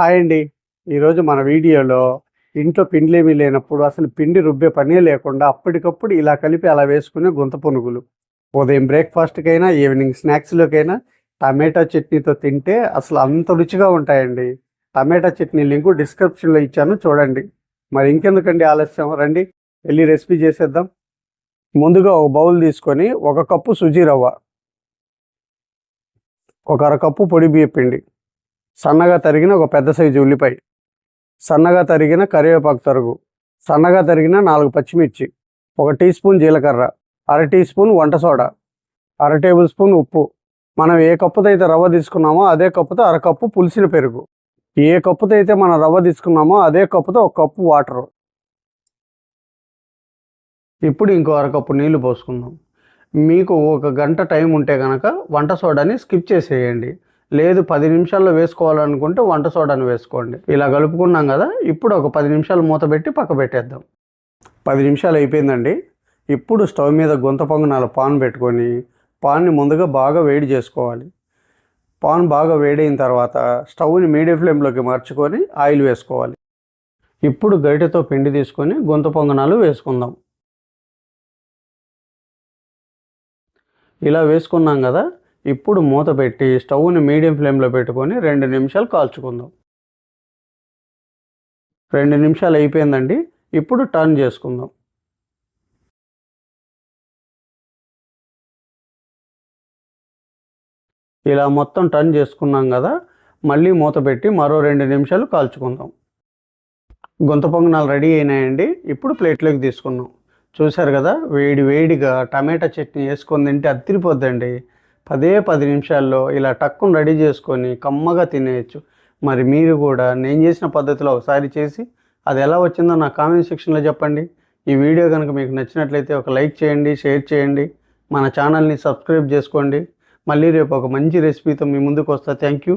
Hi అండి. ఈరోజు మన వీడియోలో ఇంట్లో పిండ్లేమీ లేనప్పుడు అసలు పిండి రుబ్బే పనే లేకుండా అప్పటికప్పుడు ఇలా కలిపి అలా వేసుకునే గుంత పునుగులు. ఉదయం బ్రేక్ఫాస్ట్కైనా ఈవినింగ్ స్నాక్స్లోకైనా టమాటా చట్నీతో తింటే అసలు అంత రుచిగా ఉంటాయండి. టమాటా చట్నీ లింకు డిస్క్రిప్షన్లో ఇచ్చాను చూడండి. మరి ఇంకెందుకండి ఆలస్యం? రండి వెళ్ళి రెసిపీ చేసేద్దాం. ముందుగా ఒక బౌల్ తీసుకొని ఒక కప్పు సుజీ రవ్వ ఒక అరకప్పు పొడి బియ్య పిండి సన్నగా తరిగిన ఒక పెద్ద సైజు ఉల్లిపాయ. సన్నగా తరిగిన కరివేపాకు తరుగు. సన్నగా తరిగిన నాలుగు పచ్చిమిర్చి. ఒక టీ స్పూన్ జీలకర్ర. అర టీ స్పూన్ వంట సోడా. అర టేబుల్ స్పూన్ ఉప్పు. మనం ఏ కప్పుతో అయితే రవ్వ తీసుకున్నామో అదే కప్పుతో అరకప్పు పులిసిన పెరుగు. ఏ కప్పుతో అయితే మనం రవ్వ తీసుకున్నామో అదే కప్పుతో ఒక కప్పు వాటర్. ఇప్పుడు ఇంకో అరకప్పు నీళ్ళు పోసుకుందాం. మీకు ఒక గంట టైం ఉంటే కనుక వంట సోడాని స్కిప్ చేసేయండి. లేదు పది నిమిషాల్లో వేసుకోవాలనుకుంటే వంట సోడాను వేసుకోండి. ఇలా కలుపుకున్నాం కదా ఇప్పుడు ఒక పది నిమిషాలు మూత పెట్టి పక్క పెట్టేద్దాం. పది నిమిషాలు అయిపోయిందండి. ఇప్పుడు స్టవ్ మీద గుంత పొంగనాల పాన్ పెట్టుకొని పాన్ని ముందుగా బాగా వేడి చేసుకోవాలి. పాన్ బాగా వేడైన తర్వాత స్టవ్ని మీడియం ఫ్లేమ్లోకి మార్చుకొని ఆయిల్ వేసుకోవాలి. ఇప్పుడు గరిటెతో పిండి తీసుకొని గుంత పొంగనాలు వేసుకుందాం. ఇలా వేసుకున్నాం కదా ఇప్పుడు మూత పెట్టి స్టవ్ని మీడియం ఫ్లేమ్లో పెట్టుకొని రెండు నిమిషాలు కాల్చుకుందాం. రెండు నిమిషాలు అయిపోయిందండి. ఇప్పుడు టర్న్ చేసుకుందాం. ఇలా మొత్తం టర్న్ చేసుకున్నాం కదా మళ్ళీ మూత పెట్టి మరో రెండు నిమిషాలు కాల్చుకుందాం. గుంత పొంగనాలు రెడీ అయినాయండి. ఇప్పుడు ప్లేట్లోకి తీసుకున్నాం చూశారు కదా వేడి వేడిగా టమాటా చట్నీ వేసుకొని తింటే అత్తిరిపోద్దండి పదే పది నిమిషాల్లో ఇలా టక్కును రెడీ చేసుకొని కమ్మగా తినేయచ్చు. మరి మీరు కూడా నేను చేసిన పద్ధతిలో ఒకసారి చేసి అది ఎలా వచ్చిందో నా కామెంట్ సెక్షన్లో చెప్పండి. ఈ వీడియో కనుక మీకు నచ్చినట్లయితే ఒక లైక్ చేయండి షేర్ చేయండి మన ఛానల్ని సబ్స్క్రైబ్ చేసుకోండి. మళ్ళీ రేపు ఒక మంచి రెసిపీతో మీ ముందుకు వస్తా. Thank you.